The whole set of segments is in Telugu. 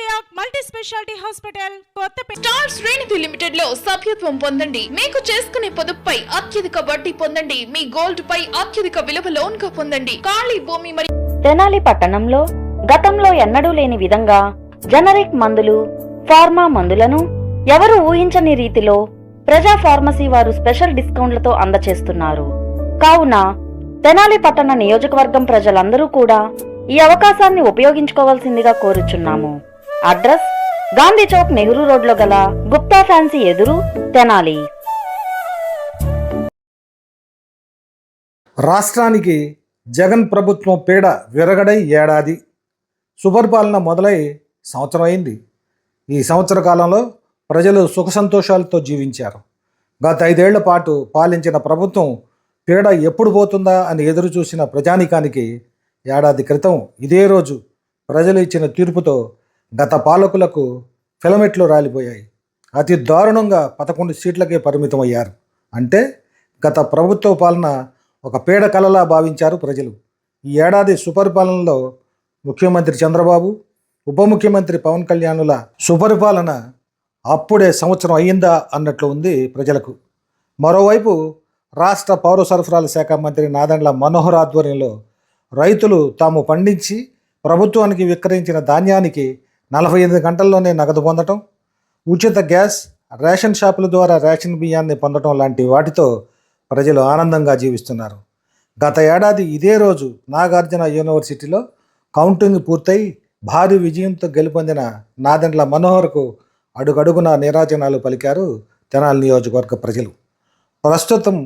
Cardiac multi speciality hospital Kothapeta. Star శ్రేణిధి లిమిటెడ్లో సభ్యత్వం పొందండి. మీకు చేసుకునే పొదుపుపై అత్యధిక వడ్డీ పొందండి. మీ గోల్డ్ పై అత్యధిక విలువ లోన్గా పొందండి. ఖాళీ భూమి మరియు తెనాలి పట్టణంలో గతంలో ఎన్నడూ లేని విధంగా జనరిక్ మందులు ఫార్మా మందులను ఎవరు ఊహించని రీతిలో ప్రజా ఫార్మసీ వారు స్పెషల్ డిస్కౌంట్లతో అందచేస్తున్నారు. కావున తెనాలి పట్టణ నియోజకవర్గం ప్రజలందరూ కూడా ఈ అవకాశాన్ని ఉపయోగించుకోవాల్సిందిగా కోరుచున్నాము. అడ్రస్ గాంధీ చౌక్ నెహ్రూ రోడ్లో గల గుప్తా ఫ్యాన్సీ ఎదురు తెనాలి. రాష్ట్రానికి జగన్ ప్రభుత్వం పీడ విరగడై ఏడాది. సుపరిపాలన మొదలై సంవత్సరం అయింది. ఈ సంవత్సర కాలంలో ప్రజలు సుఖ సంతోషాలతో జీవించారు. గత ఐదేళ్ళ పాటు పాలించిన ప్రభుత్వం పీడ ఎప్పుడు పోతుందా అని ఎదురు చూసిన ప్రజానికానికి ఏడాది క్రితం ఇదే రోజు ప్రజలు ఇచ్చిన తీర్పుతో గత పాలకులకు ఫిలమెట్లు రాలిపోయాయి. అతి దారుణంగా పదకొండు సీట్లకే పరిమితమయ్యారు. అంటే గత ప్రభుత్వ పాలన ఒక పీడ కలలా భావించారు ప్రజలు. ఈ ఏడాది సుపరిపాలనలో ముఖ్యమంత్రి చంద్రబాబు ఉప ముఖ్యమంత్రి పవన్ కళ్యాణుల సుపరిపాలన అప్పుడే సంవత్సరం అయ్యిందా అన్నట్లు ఉంది ప్రజలకు. మరోవైపు రాష్ట్ర పౌర సరఫరాల శాఖ మంత్రి నాదండ్ల మనోహర్ ఆధ్వర్యంలో రైతులు తాము పండించి ప్రభుత్వానికి విక్రయించిన ధాన్యానికి నలభై ఎనిమిది గంటల్లోనే నగదు పొందటం ఉచిత గ్యాస్ రేషన్ షాపుల ద్వారా రేషన్ బియ్యాన్ని పొందటం లాంటి వాటితో ప్రజలు ఆనందంగా జీవిస్తున్నారు. గత ఏడాది ఇదే రోజు నాగార్జున యూనివర్సిటీలో కౌంటింగ్ పూర్తయి భారీ విజయంతో గెలుపొందిన నాదెండ్ల మనోహర్కు అడుగడుగున నీరాజనాలు పలికారు తెనాలి నియోజకవర్గ ప్రజలు. ప్రస్తుతం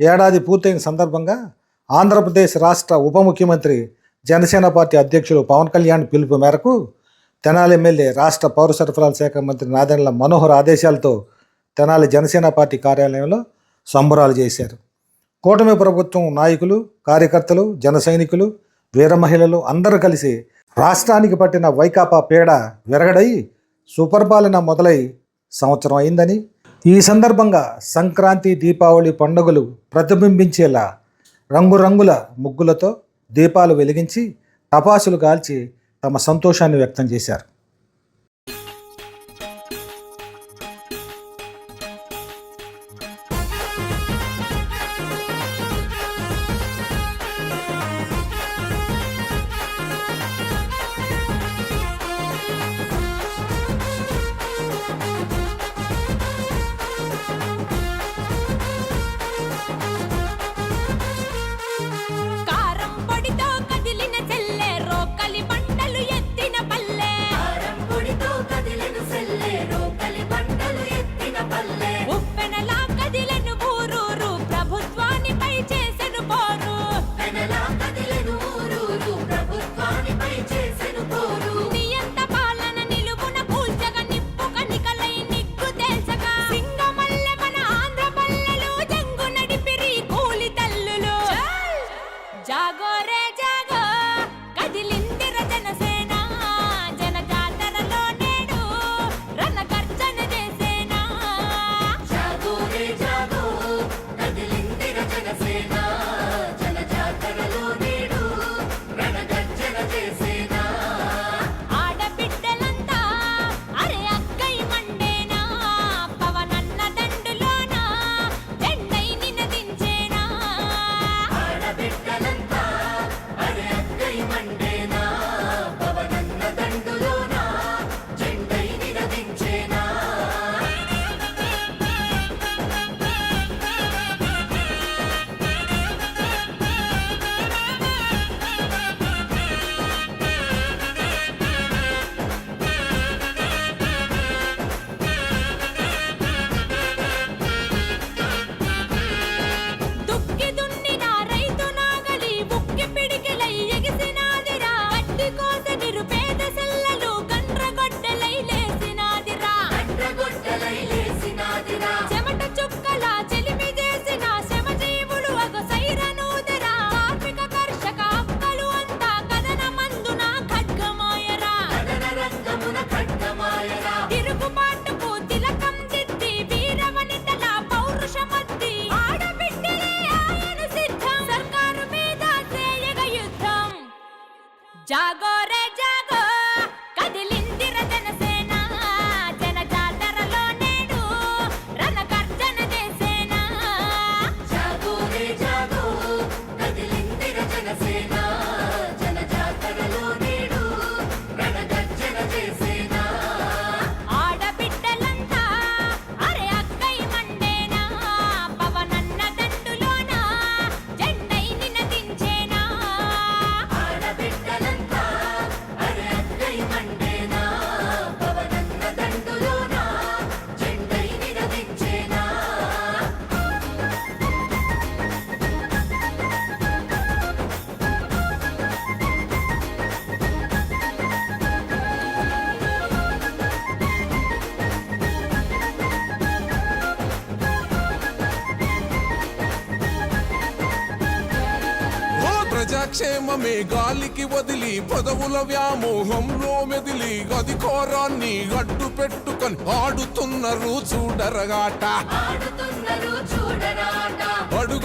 ఏడాది పూర్తయిన సందర్భంగా ఆంధ్రప్రదేశ్ రాష్ట్ర ఉప ముఖ్యమంత్రి జనసేన పార్టీ అధ్యక్షులు పవన్ కళ్యాణ్ పిలుపు మేరకు తెనాలి ఎమ్మెల్యే రాష్ట్ర పౌర సరఫరాల శాఖ మంత్రి నాదెండ్ల మనోహర్ ఆదేశాలతో తెనాలి జనసేన పార్టీ కార్యాలయంలో సంబరాలు చేశారు. కూటమి ప్రభుత్వం నాయకులు కార్యకర్తలు జన సైనికులు వీర మహిళలు అందరూ కలిసి రాష్ట్రానికి పట్టిన వైకాపా పీడ విరగడై సుపరిపాలన మొదలై సంవత్సరం అయిందని ఈ సందర్భంగా సంక్రాంతి దీపావళి పండుగలు ప్రతిబింబించేలా రంగురంగుల ముగ్గులతో దీపాలు వెలిగించి టపాసులు కాల్చి తమ సంతోషాన్ని వ్యక్తం చేశారు. জাগ ప్రజాక్షేమమే గాలికి వదిలి పదవుల వ్యామోహంలో మెదిలి అధికారాన్ని అడ్డు పెట్టుకొని ఆడుతున్నారు చూడరగాట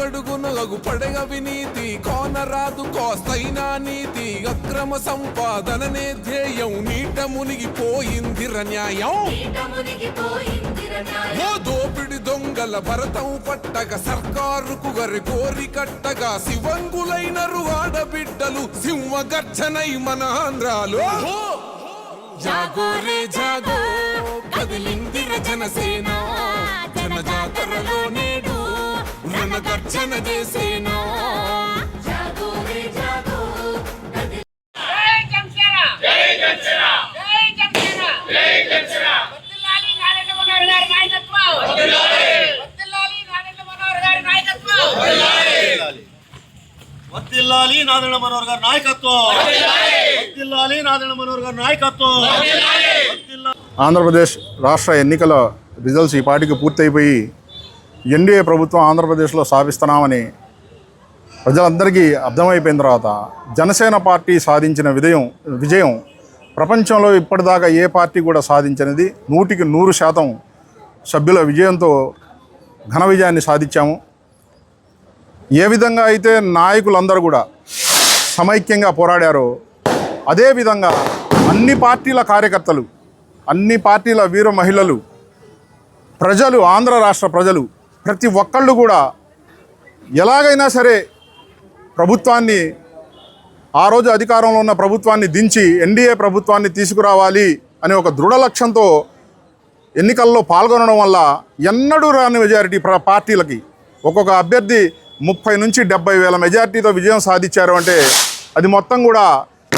అడుగడుగునగు పడగ వినీతి కోనరాదు కోస్తైనా నీతి. అక్రమ సంపాదననే ధ్యేయం నీట మునిగిపోయిందిర న్యాయం. ఓ దోపిడి దొంగల భరతం పట్టగ సర్కారుకు గరి కోరి కట్టగా శివంగులైనరు ఆడబిడ్డలు సింహ గర్జనై మన ఆంధ్రాలో. జాగో రే జాగో నాయకత్వం. వర్దిల్లాలి నారాయణ మనోహర్ గారి నాయకత్వం. వర్దిల్లాలి నారాయణ మనోహర్ గారి నాయకత్వం. ఆంధ్రప్రదేశ్ రాష్ట్ర ఎన్నికల రిజల్ట్స్ ఈ పాటికి పూర్తయిపోయి ఎన్డీఏ ప్రభుత్వం ఆంధ్రప్రదేశ్లో సాధిస్తున్నామని ప్రజలందరికీ అర్థమైపోయిన తర్వాత జనసేన పార్టీ సాధించిన విజయం విజయం ప్రపంచంలో ఇప్పటిదాకా ఏ పార్టీ కూడా సాధించినది. నూటికి నూరు శాతం సభ్యుల విజయంతో ఘన విజయాన్ని సాధించాము. ఏ విధంగా అయితే నాయకులందరూ కూడా సమైక్యంగా పోరాడారో అదేవిధంగా అన్ని పార్టీల కార్యకర్తలు అన్ని పార్టీల వీర మహిళలు ప్రజలు ఆంధ్ర రాష్ట్ర ప్రజలు ప్రతి ఒక్కళ్ళు కూడా ఎలాగైనా సరే ప్రభుత్వాన్ని ఆ రోజు అధికారంలో ఉన్న ప్రభుత్వాన్ని దించి ఎన్డీఏ ప్రభుత్వాన్ని తీసుకురావాలి అనే ఒక దృఢ లక్ష్యంతో ఎన్నికల్లో పాల్గొనడం వల్ల ఎన్నడూ రాని మెజారిటీ పార్టీలకి. ఒక్కొక్క అభ్యర్థి ముప్పై నుంచి డెబ్బై వేల మెజారిటీతో విజయం సాధించారు అంటే అది మొత్తం కూడా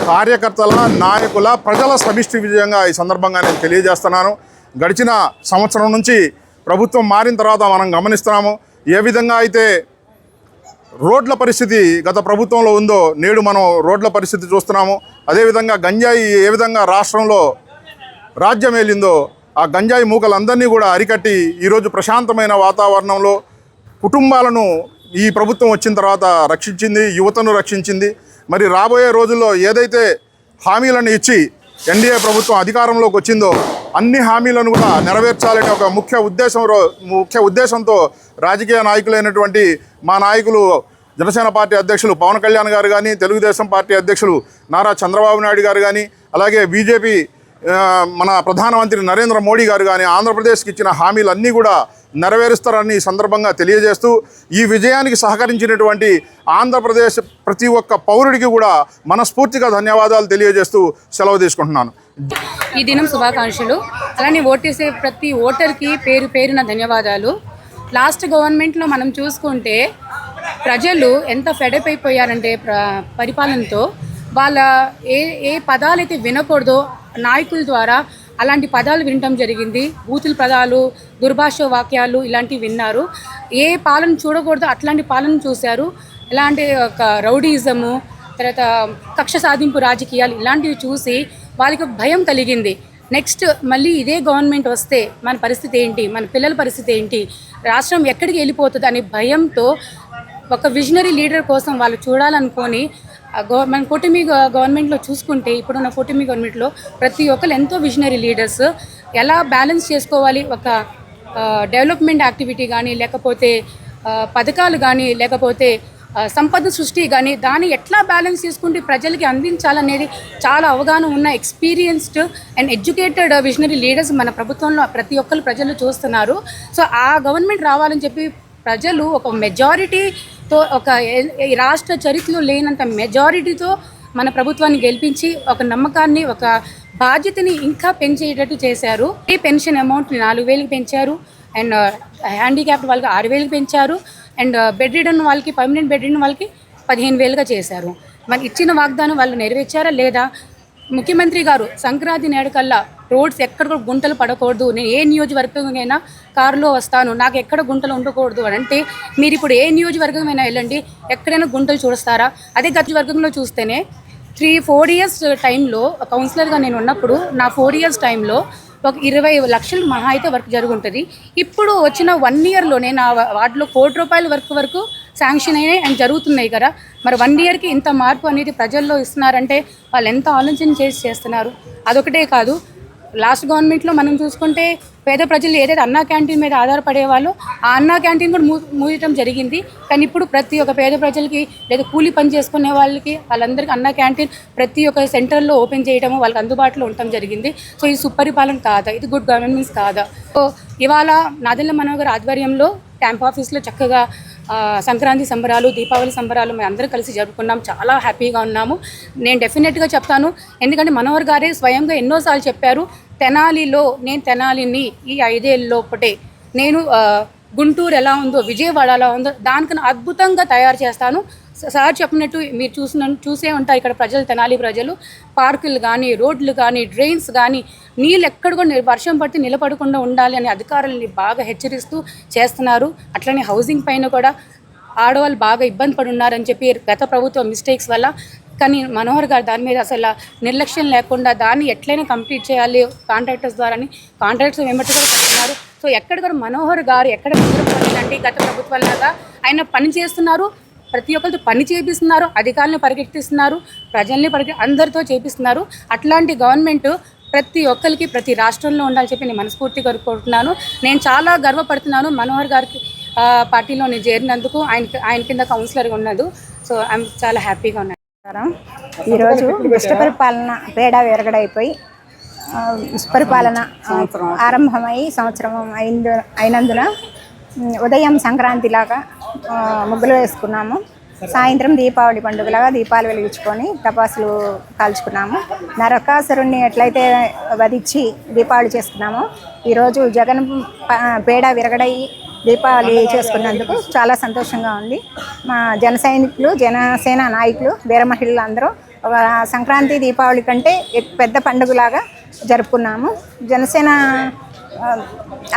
కార్యకర్తల నాయకుల ప్రజల సమిష్టి విజయంగా ఈ సందర్భంగా నేను తెలియజేస్తున్నాను. గడిచిన సంవత్సరం నుంచి ప్రభుత్వం మారిన తర్వాత మనం గమనిస్తున్నాము ఏ విధంగా అయితే రోడ్ల పరిస్థితి గత ప్రభుత్వంలో ఉందో నేడు మనం రోడ్ల పరిస్థితి చూస్తున్నాము. అదేవిధంగా గంజాయి ఏ విధంగా రాష్ట్రంలో రాజ్యం వెళ్ళిందో ఆ గంజాయి మూకలందరినీ కూడా అరికట్టి ఈరోజు ప్రశాంతమైన వాతావరణంలో కుటుంబాలను ఈ ప్రభుత్వం వచ్చిన తర్వాత రక్షించింది యువతను రక్షించింది. మరి రాబోయే రోజుల్లో ఏదైతే హామీలను ఇచ్చి ఎన్డీఏ ప్రభుత్వం అధికారంలోకి వచ్చిందో అన్ని హామీలను కూడా నెరవేర్చాలనే ఒక ముఖ్య ఉద్దేశం రో- ముఖ్య ఉద్దేశంతో రాజకీయ నాయకులైనటువంటి మా నాయకులు జనసేన పార్టీ అధ్యక్షులు పవన్ కళ్యాణ్ గారు కానీ తెలుగుదేశం పార్టీ అధ్యక్షులు నారా చంద్రబాబు నాయుడు గారు కానీ అలాగే బీజేపీ మన ప్రధానమంత్రి నరేంద్ర మోడీ గారు కానీ ఆంధ్రప్రదేశ్కి ఇచ్చిన హామీలన్నీ కూడా నెరవేరుస్తారని ఈ సందర్భంగా తెలియజేస్తూ ఈ విజయానికి సహకరించినటువంటి ఆంధ్రప్రదేశ్ ప్రతి ఒక్క పౌరుడికి కూడా మనస్ఫూర్తిగా ధన్యవాదాలు తెలియజేస్తూ సెలవు తీసుకుంటున్నాను. ఈ దినం శుభాకాంక్షలు. అలానే ఓటేసే ప్రతి ఓటర్కి పేరు పేరున ధన్యవాదాలు. లాస్ట్ గవర్నమెంట్లో మనం చూసుకుంటే ప్రజలు ఎంత ఫెడప్ అయిపోయారంటే ప్ర పరిపాలనతో వాళ్ళ ఏ ఏ పదాలు అయితే వినకూడదో నాయకుల ద్వారా అలాంటి పదాలు వినటం జరిగింది. బూతుల పదాలు దుర్భాష వాక్యాలు ఇలాంటివి విన్నారు. ఏ పాలన చూడకూడదో అట్లాంటి పాలన చూశారు. ఇలాంటి ఒక రౌడీజము తర్వాత కక్ష సాధింపు రాజకీయాలు ఇలాంటివి చూసి వాళ్ళకి ఒక భయం కలిగింది. నెక్స్ట్ మళ్ళీ ఇదే గవర్నమెంట్ వస్తే మన పరిస్థితి ఏంటి? మన పిల్లల పరిస్థితి ఏంటి? రాష్ట్రం ఎక్కడికి వెళ్ళిపోతుంది అనే భయంతో ఒక విజనరీ లీడర్ కోసం వాళ్ళు చూడాలనుకొని మన కూటమి గవర్నమెంట్లో చూసుకుంటే ఇప్పుడున్న కూటమి గవర్నమెంట్లో ప్రతి ఒక్కరు ఎంతో విజనరీ లీడర్స్ ఎలా బ్యాలెన్స్ చేసుకోవాలి? ఒక డెవలప్మెంట్ యాక్టివిటీ కానీ లేకపోతే పథకాలు కానీ లేకపోతే సంపద సృష్టి కానీ దాన్ని ఎట్లా బ్యాలెన్స్ చేసుకుంటే ప్రజలకి అందించాలనేది చాలా అవగాహన ఉన్న experienced and educated visionary leaders మన ప్రభుత్వంలో ప్రతి ఒక్కరు ప్రజలు చూస్తున్నారు. సో ఆ గవర్నమెంట్ రావాలని చెప్పి ప్రజలు ఒక మెజారిటీతో ఒక ఈ రాష్ట్ర చరిత్రలో లేనంత మెజారిటీతో మన ప్రభుత్వాన్ని గెలిపించి ఒక నమ్మకాన్ని ఒక బాధ్యతని ఇంకా పెంచేటట్టు చేశారు. ఈ పెన్షన్ అమౌంట్ నాలుగు వేలకు పెంచారు. అండ్ uh, హ్యాండిక్యాప్డ్ వాళ్ళకి ఆరు వేలకు పెంచారు. అండ్ uh, బెడ్ రిడన్ వాళ్ళకి పర్మనెంట్ బెడ్ రిడన్ వాళ్ళకి పదిహేను వేలుగా చేశారు. మరి ఇచ్చిన వాగ్దానం వాళ్ళు నెరవేర్చారా లేదా? ముఖ్యమంత్రి గారు సంక్రాంతి నేడు కల్లా రోడ్స్ ఎక్కడ కూడా గుంటలు పడకూడదు. నేను ఏ నియోజకవర్గమైనా కారులో వస్తాను. నాకు ఎక్కడ గుంటలు ఉండకూడదు అని అంటే మీరు ఇప్పుడు ఏ నియోజకవర్గమైనా వెళ్ళండి. ఎక్కడైనా గుంటలు చూస్తారా? అదే గత వర్గంలో చూస్తేనే త్రీ ఫోర్ ఇయర్స్ టైంలో కౌన్సిలర్గా నేను ఉన్నప్పుడు నా ఫోర్ ఇయర్స్ టైంలో ఒక ఇరవై లక్షలు మహా అయితే వర్క్ జరుగుంటుంది. ఇప్పుడు వచ్చిన వన్ ఇయర్లోనే నా వాటిలో కోటి రూపాయల వర్క్ వరకు శాంక్షన్ అయినాయి అండ్ జరుగుతున్నాయి కదా. మరి వన్ ఇయర్కి ఇంత మార్పు అనేది ప్రజల్లో ఇస్తున్నారంటే వాళ్ళు ఎంత ఆలోచన చేసి చేస్తున్నారు? అదొకటే కాదు. లాస్ట్ గవర్నమెంట్లో మనం చూసుకుంటే పేద ప్రజలు ఏదైతే అన్నా క్యాంటీన్ మీద ఆధారపడేవాళ్ళు ఆ అన్నా క్యాంటీన్ కూడా మూ మూయటం జరిగింది. కానీ ఇప్పుడు ప్రతి ఒక్క పేద ప్రజలకి లేదా కూలీ పని చేసుకునే వాళ్ళకి వాళ్ళందరికీ అన్నా క్యాంటీన్ ప్రతి ఒక్క సెంటర్లో ఓపెన్ చేయడం వాళ్ళకి అందుబాటులో ఉండటం జరిగింది. సో ఇది సుపరిపాలన కాదా? ఇది గుడ్ గవర్నెన్స్ కాదా? సో ఇవాళ నాదెల్ల మనోహర్ ఆధ్వర్యంలో క్యాంప్ ఆఫీస్లో చక్కగా సంక్రాంతి సంబరాలు దీపావళి సంబరాలు మేము అందరం కలిసి జరుపుకున్నాం. చాలా హ్యాపీగా ఉన్నాము. నేను డెఫినెట్గా చెప్తాను ఎందుకంటే మనోహర్ గారే స్వయంగా ఎన్నోసార్లు చెప్పారు తెనాలిలో నేను తెనాలిని ఈ ఐదేళ్ళలోపటే నేను గుంటూరు ఎలా ఉందో విజయవాడ ఎలా ఉందో దానికన్నా అద్భుతంగా తయారు చేస్తాను. సార్ చెప్పినట్టు మీరు చూసిన చూసే ఉంటారు ఇక్కడ ప్రజలు తెనాలి ప్రజలు. పార్కులు కానీ రోడ్లు కానీ డ్రైన్స్ కానీ నీళ్ళు ఎక్కడ కూడా వర్షం పడితే నిలబడకుండా ఉండాలి అని అధికారులని బాగా హెచ్చరిస్తూ చేస్తున్నారు. అట్లనే హౌసింగ్ పైన కూడా ఆడవాళ్ళు బాగా ఇబ్బంది పడి ఉన్నారని చెప్పి గత ప్రభుత్వ మిస్టేక్స్ వల్ల కానీ మనోహర్ గారు దాని మీద అసలు నిర్లక్ష్యం లేకుండా దాన్ని ఎట్లయినా కంప్లీట్ చేయాలి కాంట్రాక్టర్స్ ద్వారా కాంట్రాక్టర్స్ వెంబడి కూడా కడుతున్నారు సో ఎక్కడ కూడా మనోహర్ గారు ఎక్కడ అంటే గత ప్రభుత్వాలలాగా ఆయన పని చేస్తున్నారు ప్రతి ఒక్కరితో పని చేపిస్తున్నారు అధికారులను పరిగెత్తిస్తున్నారు ప్రజల్ని పరిగె అందరితో చేపిస్తున్నారు. అట్లాంటి గవర్నమెంట్ ప్రతి ఒక్కరికి ప్రతి రాష్ట్రంలో ఉండాలని చెప్పి నేను మనస్ఫూర్తిగా కోరుకుంటున్నాను. నేను చాలా గర్వపడుతున్నాను మనోహర్ గారికి పార్టీలో నేను చేరినందుకు. ఆయన ఆయన కింద కౌన్సిలర్గా ఉన్నది. సో ఐఎమ్ చాలా హ్యాపీగా ఉన్నాను. ఈరోజు దుష్ట పరిపాలన పేడ విరగడైపోయి ఆ, ఆరంభమై సంవత్సరం అయిందు అయినందున ఉదయం సంక్రాంతి లాగా ముగ్గులు వేసుకున్నాము. సాయంత్రం దీపావళి పండుగలాగా దీపాలు వెలిగించుకొని తపాసులు కాల్చుకున్నాము. నరకాసురుణ్ణి ఎట్లయితే వధించి దీపావళి చేసుకున్నామో ఈరోజు జగన్ పేడ విరగడై దీపావళి చేసుకున్నందుకు చాలా సంతోషంగా ఉంది. మా జన సైనికులు జనసేన నాయకులు వీర మహిళలు అందరూ ఒక సంక్రాంతి దీపావళి కంటే పెద్ద పండుగలాగా జరుపుకున్నాము. జనసేన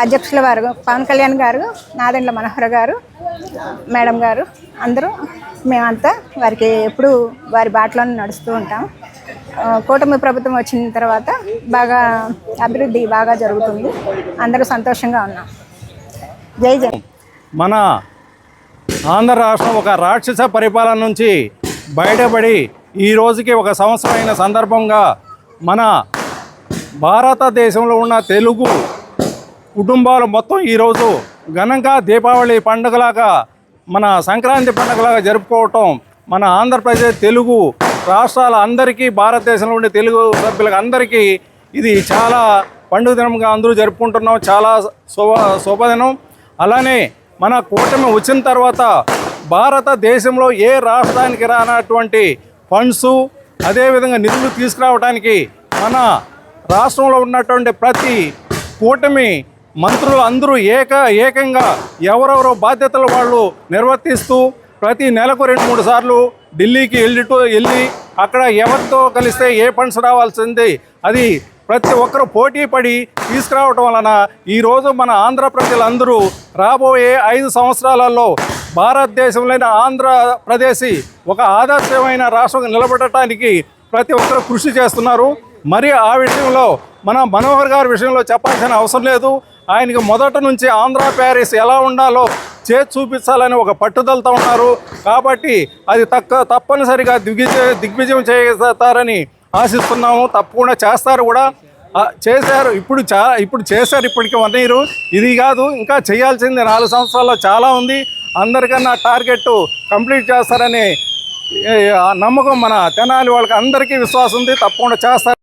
అధ్యక్షుల వారు పవన్ కళ్యాణ్ గారు నాదెండ్ల మనోహర్ గారు మేడం గారు అందరూ మేమంతా వారికి ఎప్పుడూ వారి బాటలోనే నడుస్తూ ఉంటాం. కూటమి ప్రభుత్వం వచ్చిన తర్వాత బాగా అభివృద్ధి బాగా జరుగుతుంది. అందరూ సంతోషంగా ఉన్నాం. జై జై. మన ఆంధ్ర రాష్ట్రం ఒక రాక్షస పరిపాలన నుంచి బయటపడి ఈ రోజుకి ఒక సంవత్సరమైన సందర్భంగా మన భారతదేశంలో ఉన్న తెలుగు కుటుంబాలు మొత్తం ఈరోజు ఘనంగా దీపావళి పండుగలాగా మన సంక్రాంతి పండుగలాగా జరుపుకోవటం మన ఆంధ్రప్రదేశ్ తెలుగు రాష్ట్రాల అందరికీ భారతదేశంలో ఉండే తెలుగు సభ్యులకు అందరికీ ఇది చాలా పండుగ దినంగా అందరూ జరుపుకుంటున్నాం. చాలా శుభ శుభదినం. అలానే మన కూటమి వచ్చిన తర్వాత భారతదేశంలో ఏ రాష్ట్రానికి రానటువంటి ఫండ్స్ అదేవిధంగా నిధులు తీసుకురావడానికి మన రాష్ట్రంలో ఉన్నటువంటి ప్రతి కూటమి మంత్రులు అందరూ ఏక ఏకంగా ఎవరెవరో బాధ్యతలు వాళ్ళు నిర్వర్తిస్తూ ప్రతి నెలకు రెండు మూడు సార్లు ఢిల్లీకి వెళ్ళిటూ వెళ్ళి అక్కడ ఎవరితో కలిస్తే ఏ ఫండ్స్ రావాల్సింది? అది ప్రతి ఒక్కరు పోటీ పడి తీసుకురావటం వలన ఈరోజు మన ఆంధ్ర ప్రజలందరూ రాబోయే ఐదు సంవత్సరాలలో భారతదేశంలోని ఆంధ్రప్రదేశ్ ఒక ఆదర్శమైన రాష్ట్రం నిలబడటానికి ప్రతి ఒక్కరు కృషి చేస్తున్నారు. మరి ఆ విషయంలో మన మనోహర్ గారి విషయంలో చెప్పాల్సిన అవసరం లేదు. ఆయనకి మొదట నుంచి ఆంధ్ర ప్యారిస్ ఎలా ఉండాలో చేతి చూపించాలని ఒక పట్టుదలతో ఉన్నారు. కాబట్టి అది తక్క తప్పనిసరిగా దిగ్విజయ దిగ్విజయం చేస్తారని ఆశిస్తున్నాము. తప్పకుండా చేస్తారు కూడా. చేశారు. ఇప్పుడు చా ఇప్పుడు చేశారు ఇప్పటికి వన్ ఇయర్. ఇది కాదు ఇంకా చేయాల్సింది నాలుగు సంవత్సరాల్లో చాలా ఉంది. అందరికన్నా టార్గెట్ కంప్లీట్ చేస్తారని ఆ నమ్మకం మన తెనాలి వాళ్ళకి అందరికీ విశ్వాసం ఉంది. తప్పకుండా చేస్తారు.